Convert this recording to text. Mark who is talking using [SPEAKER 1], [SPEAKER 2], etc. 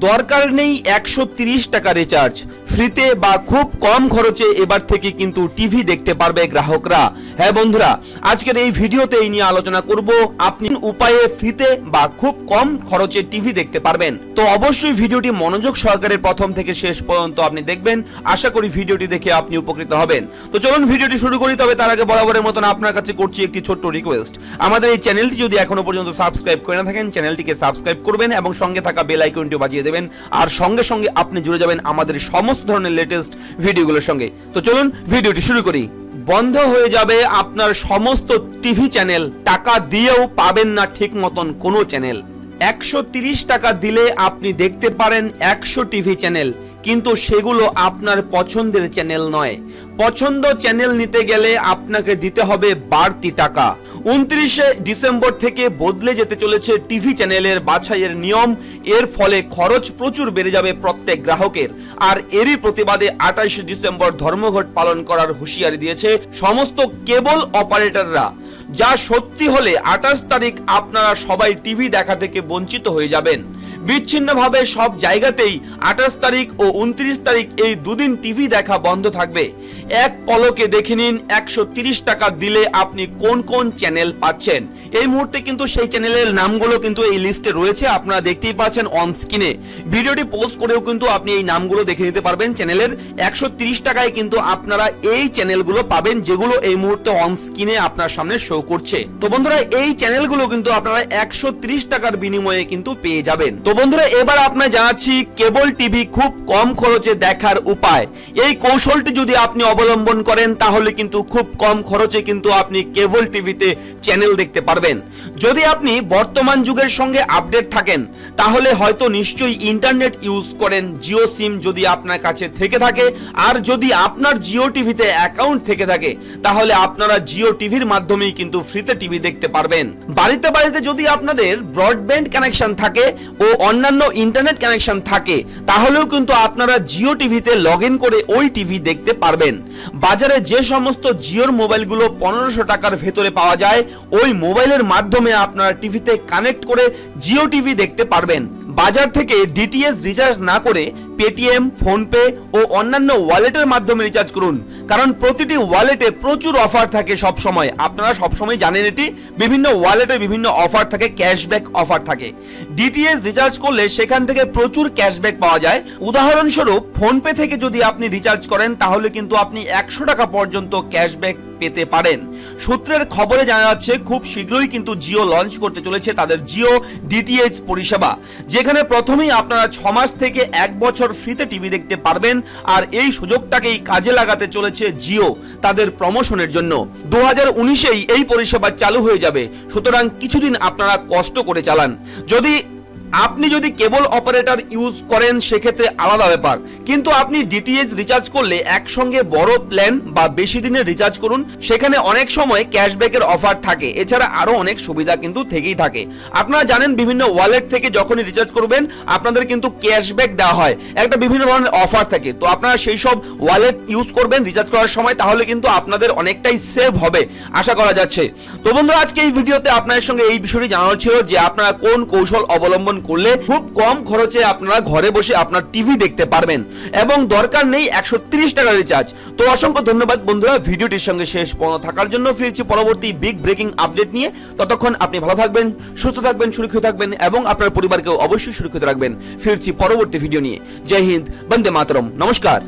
[SPEAKER 1] দরকার নেই একশো টাকা রিচার্জ ফ্রিতে বা খুব কম খরচে এবার থেকে কিন্তু টিভি দেখতে পারবে গ্রাহকরা। হ্যাঁ বন্ধুরা, আজকের এই ভিডিওতে এই নিয়ে আলোচনা করব, আপনি উপায়ে ফ্রিতে বা খুব কম খরচে টিভি দেখতে পারবেন? তো অবশ্যই ভিডিওটি মনোযোগ সহকারে প্রথম থেকে শেষ পর্যন্ত আপনি দেখবেন, আশা করি ভিডিওটি দেখে আপনি উপকৃত হবেন। তো চলুন ভিডিওটি শুরু করি, তবে তার আগে বরাবরের মতন আপনার কাছে করছি একটি ছোট্ট রিকোয়েস্ট আমাদের এই চ্যানেলটি যদি এখনও পর্যন্ত সাবস্ক্রাইব করে না থাকেন, চ্যানেলটিকে সাবস্ক্রাইব করবেন এবং সঙ্গে থাকা বেল আইকনটি বাজিয়ে দেবেন। আর সঙ্গে সঙ্গে আপনি জুড়ে যাবেন আমাদের সমস্ত ধরনের লেটেস্ট ভিডিওগুলোর সঙ্গে। তো চলুন ভিডিওটি শুরু করি। বন্ধ হয়ে যাবে আপনার সমস্ত টিভি চ্যানেল টাকা দিয়েও পাবেন না ঠিক মতন কোনো চ্যানেল একশো টাকা দিলে আপনি দেখতে পারেন একশো টিভি চ্যানেল কিন্তু সেগুলো আপনার পছন্দের চ্যানেল নয়। পছন্দ চ্যানেল নিতে গেলে আপনাকে দিতে হবে বাড়তি টাকা। উনত্রিশে ডিসেম্বর থেকে বদলে যেতে চলেছে টিভি চ্যানেলের বাছাইয়ের নিয়ম। এর ফলে খরচ প্রচুর বেড়ে যাবে প্রত্যেক গ্রাহকের। আর এরই প্রতিবাদে আঠাইশে ডিসেম্বর ধর্মঘট পালন করার হুঁশিয়ারি দিয়েছে সমস্ত কেবল অপারেটররা। যা সত্যি হলে আঠাশ তারিখ আপনারা সবাই টিভি দেখা থেকে বঞ্চিত হয়ে যাবেন। বিচ্ছিন্নভাবে সব জায়গাতেই আঠাশ তারিখ ও উনত্রিশ তারিখ এই দুদিন টিভি দেখা বন্ধ থাকবে। এক পলকে দেখে নিন একশো টাকা দিলে আপনি কোন কোন চ্যানেল পাচ্ছেন। এই মুহূর্তে কিন্তু সেই চ্যানেলের নামগুলো কিন্তু এই লিস্টে রয়েছে, আপনারা দেখতেই পাচ্ছেন অন স্ক্রিনে ভিডিওটি পোস্ট করেও কিন্তু আপনি এই নামগুলো দেখে নিতে পারবেন চ্যানেলের একশো টাকায় কিন্তু আপনারা এই চ্যানেলগুলো পাবেন, যেগুলো এই মুহূর্তে অন স্ক্রিনে আপনার সামনে শো করছে। তো বন্ধুরা, এই চ্যানেলগুলো কিন্তু আপনারা একশো টাকার বিনিময়ে কিন্তু পেয়ে যাবেন। তো বন্ধুরা, এবার আপনার জানাচ্ছি, কেবল টিভি খুব কম খরচে দেখার উপায়। এই কৌশলটি যদি আপনি অবলম্বন করেন, তাহলে কিন্তু খুব কম খরচে কিন্তু আপনি কেবল টিভিতে চ্যানেল দেখতে পারবেন। যদি আপনি বর্তমান যুগের সঙ্গে আপডেট থাকেন, তাহলে হয়তো নিশ্চয়ই ইন্টারনেট ইউজ করেন, জিও সিম যদি আপনার কাছে থেকে থাকে। আর যদি আপনার জিও টিভিতে অ্যাকাউন্ট থেকে থাকে, তাহলে আপনারা জিও টিভির মাধ্যমেই কিন্তু ফ্রিতে টিভি দেখতে পারবেন। বাড়িতে বাড়িতে যদি আপনাদের ব্রডব্যান্ড কানেকশন থাকে, ও অন্যান্য ইন্টারনেট কানেকশন থাকে, তাহলেও কিন্তু আপনারা জিও টিভিতে লগ করে ওই টিভি দেখতে পারবেন। বাজারে যে সমস্ত জিওর মোবাইলগুলো পনেরোশো টাকার ভেতরে পাওয়া যায়, ওই মোবাইলের মাধ্যমে আপনারা টিভিতে কানেক্ট করে জিও টিভি দেখতে পারবেন। বাজার থেকে ডিটিএস রিচার্জ না করে পেটিএম, ফোনপে ও অন্যান্য ওয়ালেটের মাধ্যমে রিচার্জ করুন। কারণ প্রতিটি ওয়ালেটে প্রচুর অফার থাকে সব সময় আপনারা সব সময় জানেন এটি। বিভিন্ন ওয়ালেটে বিভিন্ন অফার থাকে ক্যাশব্যাক অফার থাকে। ডিটিএস রিচার্জ করলে সেখান থেকে প্রচুর ক্যাশব্যাক পাওয়া যায়। উদাহরণস্বরূপ, ফোনপে থেকে যদি আপনি রিচার্জ করেন, তাহলে কিন্তু আপনি একশো টাকা পর্যন্ত ক্যাশব্যাক পেতে পারেন। সূত্রের খবরে জানা যাচ্ছে, খুব শীঘ্রই কিন্তু জিও লঞ্চ করতে চলেছে তাদের জিও ডিটিএইচ পরিষেবা। যেখানে প্রথমেই আপনারা ছ মাস থেকে এক বছর ফ্রিতে টিভি দেখতে পারবেন আর এই সুযোগটাকেই কাজে লাগাতে চলেছে জিও তাদের প্রমোশনের জন্য। দু হাজার উনিশেই এই পরিষেবা চালু হয়ে যাবে। সুতরাং কিছুদিন আপনারা কষ্ট করে চালান। যদি আপনি যদি কেবল অপারেটর ইউজ করেন, সেক্ষেত্রে আলাদা ব্যাপার। কিন্তু আপনি ডিটিএইচ রিচার্জ করলে একসঙ্গে বড় প্ল্যান বা বেশি দিনের রিচার্জ করুন। সেখানে অনেক সময় ক্যাশব্যাকের অফার থাকে। এছাড়া আরও অনেক সুবিধা কিন্তু থেকেই থাকে। আপনারা জানেন, বিভিন্ন ওয়ালেট থেকে যখনই রিচার্জ করবেন, আপনাদের কিন্তু ক্যাশব্যাক দেওয়া হয়। একটা বিভিন্ন ধরনের অফার থাকে। তো আপনারা সেই সব ওয়ালেট ইউজ করবেন রিচার্জ করার সময়, তাহলে কিন্তু আপনাদের অনেকটাই সেভ হবে, আশা করা যাচ্ছে। তো বন্ধুরা, আজকে এই ভিডিওতে আপনাদের সঙ্গে এই বিষয়টি জানানো ছিল যে আপনারা কোন কৌশল অবলম্বন করলে খুব কম খরচে আপনারা ঘরে বসে আপনার টিভি দেখতে পারবেন। এবং দরকার নেই একশো তিরিশ টাকা রিচার্জ তো অসংখ্য ধন্যবাদ বন্ধুরা, ভিডিওটির সঙ্গে শেষ পর্যন্ত থাকার জন্য ফিরছি পরবর্তী বিগ ব্রেকিং আপডেট নিয়ে। ততক্ষণ আপনি ভালো থাকবেন, সুস্থ থাকবেন, সুরক্ষিত থাকবেন এবং আপনার পরিবারকেও অবশ্যই সুরক্ষিত রাখবেন। ফিরছি পরবর্তী ভিডিও নিয়ে। জয় হিন্দ, বন্দে মাতরম। নমস্কার।